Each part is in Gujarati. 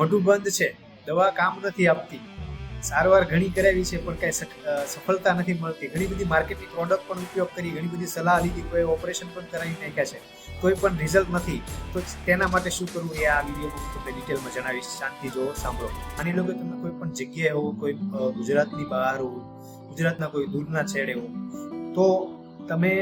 મોઢું બંધ છે, દવા કામ નથી આપતી. સારવાર ઘણી કરાવી છે, પણ કાંઈ સફળતા નથી મળતી. ઘણી બધી માર્કેટિંગ પ્રોડક્ટ પણ ઉપયોગ કરી, ઘણી બધી સલાહ લીધી, કોઈ ઓપરેશન પણ કરાવી નાખ્યા છે. કોઈ પણ રિઝલ્ટ નથી. તો તેના માટે શું કરવું એ આ વિડીયોમાં હું તમને ડિટેલમાં જણાવીશ. શાંતિ જો સાંભળો. માની લો કે તમે કોઈ પણ જગ્યાએ હો, કોઈ ગુજરાતની બહાર હો, ગુજરાતના કોઈ દૂરના છેડે હો, તો તમે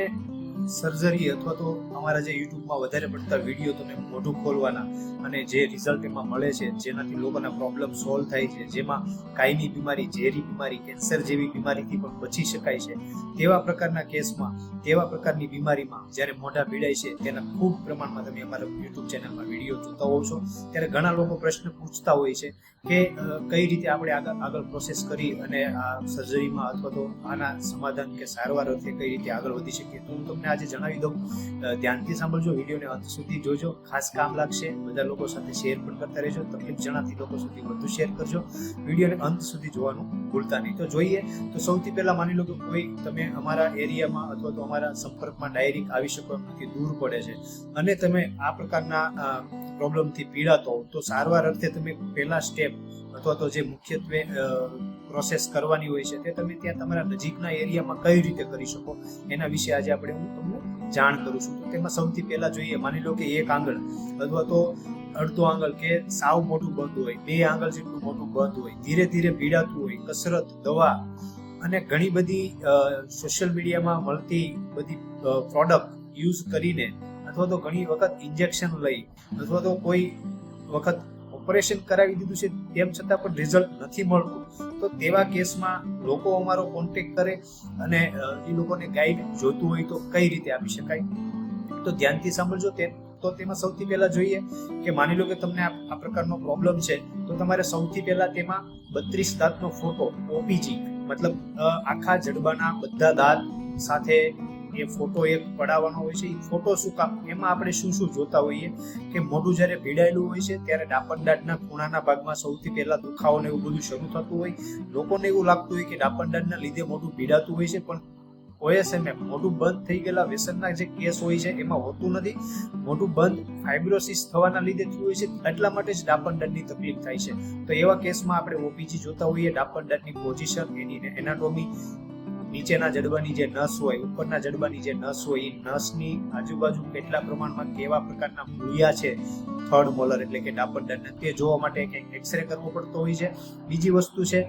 સર્જરી અથવા તો અમારા જે યુટ્યુબમાં વધારે પડતા વીડિયો તમે મોઢું ખોલવાના અને જે રિઝલ્ટ એમાં મળે છે, જેનાથી લોકોના પ્રોબ્લેમ સોલ્વ થાય છે, જેમાં કાયમી બીમારી, ઝેરી બીમારી કેન્સર જેવી બીમારીથી પણ બચી શકાય છે, તેવા પ્રકારના કેસમાં, તેવા પ્રકારની બીમારીમાં જ્યારે મોઢા ભીડાય છે, તેના ખૂબ પ્રમાણમાં તમે અમારા યુટ્યુબ ચેનલમાં વીડિયો જોતા હોવ છો. ત્યારે ઘણા લોકો પ્રશ્ન પૂછતા હોય છે કે કઈ રીતે આપણે આગળ આગળ પ્રોસેસ કરી અને આ સર્જરીમાં અથવા તો આના સમાધાન કે સારવાર અર્થે કઈ રીતે આગળ વધી શકીએ. તો હું તમને આજે જણાવી દઉં. ધ્યાનથી સાંભળજો, વિડીયોને અંત સુધી જોજો. ખાસ કામ લાગશે, બધા લોકો સાથે શેર પણ કરતા રહેજો. તકલીફ જણાતી લોકો સુધી વધુ શેર કરજો. વિડીયોને અંત સુધી જોવાનું ભૂલતા નહીં. તો જોઈએ, તો સૌથી પહેલા માની લો કે કોઈ તમે અમારા એરિયામાં અથવા તો અમારા સંપર્કમાં ડાયરેક્ટ આવી શકો એમ દૂર પડે છે. અને તમે આ પ્રકારના પ્રોબ્લેમથી પીડાતો તો સારવાર અર્થે તમે પહેલા સ્ટેપ અથવા તો જે મુખ્યત્વે પ્રોસેસ કરવાની હોય છે તે તમે ત્યાં તમારા નજીકના એરિયામાં કઈ રીતે કરી શકો એના વિશે આજે આપણે હું તમને જાણ કરું છું. તો તેમાં સૌથી પહેલા જોઈએ, માની લો કે એક આંગળ અથવા તો અડધો આંગળ કે સાવ મોટું બંધ હોય, બે આંગળ જેટલું મોટું બંધ હોય, ધીરે ધીરે પીડાતું હોય, કસરત, દવા અને ઘણી બધી સોશિયલ મીડિયામાં મળતી બધી પ્રોડક્ટ યુઝ કરીને અથવા તો ઘણી વખત ઇન્જેક્શન લઈ અથવા તો કોઈ વખત ઓપરેશન કરાવી દીધું છે, તેમ છતાં પણ રિઝલ્ટ નથી મળતું. તો તેવા કેસમાં લોકો અમારો કોન્ટેક કરે અને એ લોકોને ગાઈડ જોતું હોય તો કઈ રીતે આપી શકાય? તો ધ્યાનથી સાંભળજો તે, તો તેમાં સૌથી પહેલા જોઈએ કે માની લો કે તમને આ પ્રકારનો પ્રોબ્લેમ છે, તો તમારે સૌથી પહેલા તેમાં બત્રીસ દાંતનો ફોટો ઓપીજી મતલબ આખા જડબાના બધા દાંત સાથે એ ફોટો એક પડાવવાનો હોય છે. એ ફોટો શું કામ? એમાં આપણે શું શું જોતા હોઈએ? કે મોઢું જ્યારે ભીડાયેલું હોય છે, ત્યારે ડાપણ દાંતના ખૂણાના ભાગમાં સૌથી પહેલા દુખાવો ને એવું બધું શરૂ થતું હોય. લોકોને એવું લાગતું હોય કે ડાપણ દાંતના લીધે મોઢું ભીડાતું હોય છે, પણ ઓએસએમએ મોઢું બંધ થઈ ગયેલા વ્યસનના જે કેસ હોય છે, એમાં હોતું નથી. મોઢું બંધ ફાઇબ્રોસિસ થવાના લીધે થયું હોય છે, એટલા માટે જ ડાપણ દંડની તકલીફ થાય છે. તો એવા કેસમાં આપણે ઓપીજી જોતા હોઈએ ડાપણ દંડની પોઝિશન, એની એનાટોમી નીચેના જડબાની જે નસ હોય, ઉપરના જડબાની જે નસ હોય એ નસની આજુબાજુ કેટલા પ્રમાણમાં કેવા પ્રકારના મૂળિયા છે? થર્ડ મોલર એટલે કે ડાપણ દાંતના તે જોવા માટે એક એક્સરે કરવો પડતો હોય છે. બીજી વસ્તુ છે,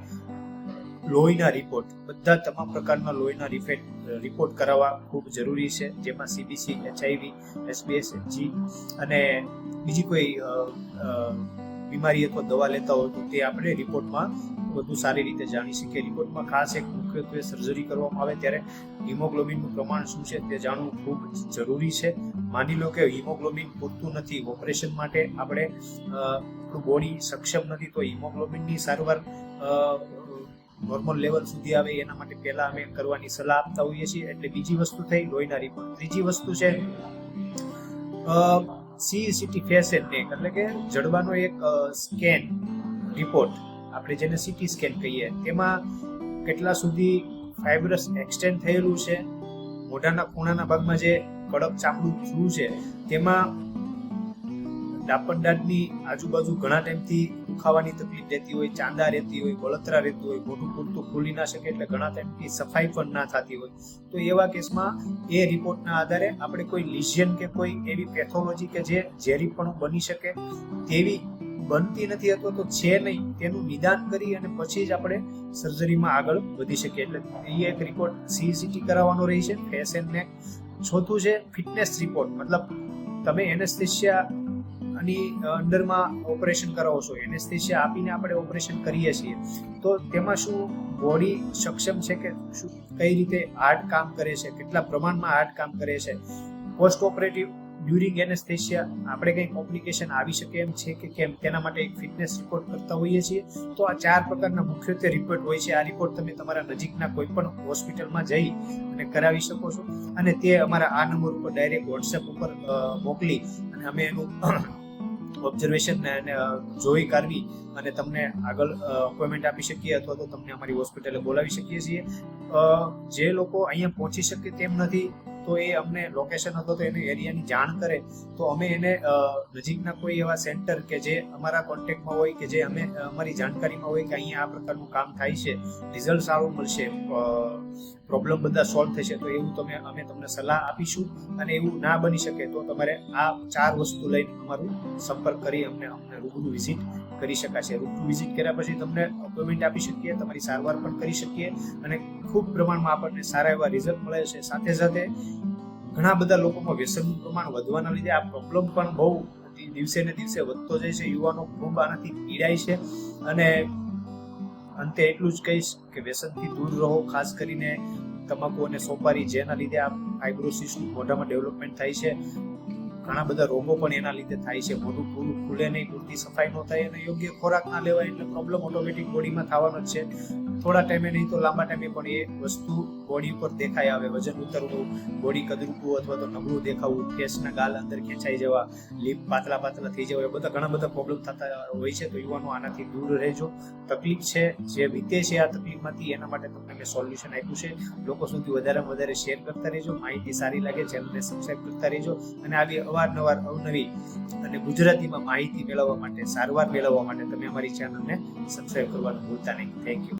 લોહીના રિપોર્ટ બધા તમામ પ્રકારના લોહીના રિફેટ રિપોર્ટ કરાવવા ખૂબ જરૂરી છે. જેમાં સીબીસી એચઆઈવી એસબીએસ જી અને બીજી કોઈ બીમારી અથવા દવા લેતા હોય તો તે આપણે રિપોર્ટમાં વધુ સારી રીતે જાણી શકીએ રિપોર્ટમાં ખાસ એક મુખ્યત્વે સર્જરી કરવામાં આવે ત્યારે હિમોગ્લોબિનનું પ્રમાણ શું છે તે જાણવું ખૂબ જરૂરી છે. માની લો કે હિમોગ્લોબિન પૂરતું નથી ઓપરેશન માટે આપણે આપણું બોડી સક્ષમ નથી, તો હિમોગ્લોબિનની સારવાર નોર્મલ લેવલ સુધી આવે, એના માટે પહેલા અમે કરવાની સલાહ આપતા હોઈએ છીએ. એટલે બીજી વસ્તુ થઈ, લોહીના રિપોર્ટ ત્રીજી વસ્તુ છે સીસીટી ફેસ એન્ટેક એટલે કે જડબાનો એક સ્કેન રિપોર્ટ આપણે જેને સીટી સ્કેન કહીએ, તેમાં કેટલા સુધી ફાઇબ્રસ એક્સટેન્ડ થયેલું છે, મોઢાના ખૂણાના ભાગમાં જે કડક ચામડું થયું છે, તેમાં ડાપણ દાંતની આજુબાજુ ઘણા ટાઈમથી દુખાવાની તકલીફ રહેતી હોય, ચાંદા રહેતી હોય, બળતરા રહેતું હોય, મોઢું પૂરતું ખુલી ના શકે એટલે ઘણા ટાઈમથી સફાઈ પણ ના થતી હોય. તો એવા કેસમાં એ રિપોર્ટના આધારે આપણે કોઈ લિઝિયન કે કોઈ એવી પેથોલોજી કે જે ઝેરી પણ બની શકે, તેવી બનતી નથી અથવા તો છે નહીં, તેનું નિદાન કરી અને પછી જ આપણે સર્જરીમાં આગળ વધી શકીએ. એટલે એ એક રિપોર્ટ સીસીટી કરાવવાનો રહી છે ફેસ એન્ડ નેક ચોથું છે ફિટનેસ રિપોર્ટ મતલબ તમે એનેસ્થેશિયા આની અંડરમાં ઓપરેશન કરાવો છો એનેસ્થેશિયા આપીને આપણે ઓપરેશન કરીએ છીએ. તો તેમાં શું બોડી સક્ષમ છે કે શું, કઈ રીતે હાર્ટ કામ કરે છે, કેટલા પ્રમાણમાં હાર્ટ કામ કરે છે? પોસ્ટ ઓપરેટિવ ડ્યુરિંગ એનેસ્થેશિયા આપણે કંઈ કોમ્પ્લિકેશન આવી શકે એમ છે કે કેમ? તેના માટે એક ફિટનેસ રિપોર્ટ કરતા હોઈએ છીએ. તો આ ચાર પ્રકારના મુખ્યત્વે રિપોર્ટ હોય છે. આ રિપોર્ટ તમે તમારા નજીકના કોઈ પણ હોસ્પિટલમાં જઈ અને કરાવી શકો છો. અને તે અમારા આ નંબર ઉપર ડાયરેક્ટ વોટ્સએપ ઉપર મોકલી અને અમે એનું ઓબ્ઝર્વેશન જોઈ કાઢવી અને તમને આગળ અપોઇન્ટમેન્ટ આપી શકીએ અથવા તો તમને અમારી હોસ્પિટલે બોલાવી શકીએ છીએ. જે લોકો અહીંયા પહોંચી શકે તેમ નથી. તો એ અમને લોકેશન અથવા તો એને એરિયાની જાણ કરે, તો અમે એને નજીકના કોઈ એવા સેન્ટર કે જે અમારા કોન્ટેક્ટમાં હોય કે જે અમે અમારી જાણકારીમાં હોય કે અહીંયા આ પ્રકારનું કામ થાય છે રિઝલ્ટ સારું મળશે પ્રોબ્લેમ બધા સોલ્વ થશે, તો એવું તમે, અમે તમને સલાહ આપીશું અને એવું ના બની શકે તો તમારે આ ચાર વસ્તુ લઈને અમારું સંપર્ક કરી અમને અમને રૂબરૂ વિઝિટ કરી શકાશે. રૂબરૂ વિઝિટ કર્યા પછી તમને અપોઇન્ટમેન્ટ આપી શકીએ, તમારી સારવાર પણ કરી શકીએ અને ખૂબ પ્રમાણમાં આપણને સારા એવા રિઝલ્ટ મળે છે. સાથે સાથે ઘણા બધા લોકોમાં વ્યસનનું પ્રમાણ વધવાના લીધે આ પ્રોબ્લેમ પણ બહુ દિવસે ને દિવસે વધતો જાય છે. યુવાનો ખૂબ આનાથી પીડાય છે અને અંતે એટલું જ કહીશ કે વ્યસનથી દૂર રહો, ખાસ કરીને તમાકુ અને સોપારી જેના લીધે આ ફાઇબ્રોસિસનું મોઢામાં ડેવલપમેન્ટ થાય છે. ઘણા બધા રોગો પણ એના લીધે થાય છે. મોઢું પૂરું ખુલે નહીં, પૂરતી સફાઈ ન થાય અને યોગ્ય ખોરાક ના લેવાય એટલે પ્રોબ્લેમ ઓટોમેટિક બોડીમાં થવાનો જ છે. થોડા ટાઈમે નહીં તો લાંબા ટાઈમે પણ એ વસ્તુ બોડી ઉપર દેખાય આવે, વજન ઉતરવું બોડી કદરૂપું અથવા તો નબળું દેખાવું, ફેસના ગાલ અંદર ખેંચાઈ જવા, લીપ પાતળા પાતળા થઈ જવા એ બધા ઘણા બધા પ્રોબ્લેમ થતા હોય છે. તો યુવાનો આનાથી દૂર રહેજો. તકલીફ છે, જે વીતે છે આ તકલીફમાંથી, એના માટે તમને મેં સોલ્યુશન આપ્યું છે. લોકો સુધી વધારેમાં વધારે શેર કરતા રહેજો. માહિતી સારી લાગે ચેનલને સબસ્ક્રાઈબ કરતા રહેજો. અને આવી અવારનવાર અવનવી અને ગુજરાતીમાં માહિતી મેળવવા માટે, સારવાર મેળવવા માટે તમે અમારી ચેનલને સબસ્ક્રાઈબ કરવાનું ભૂલતા નહીં. Thank you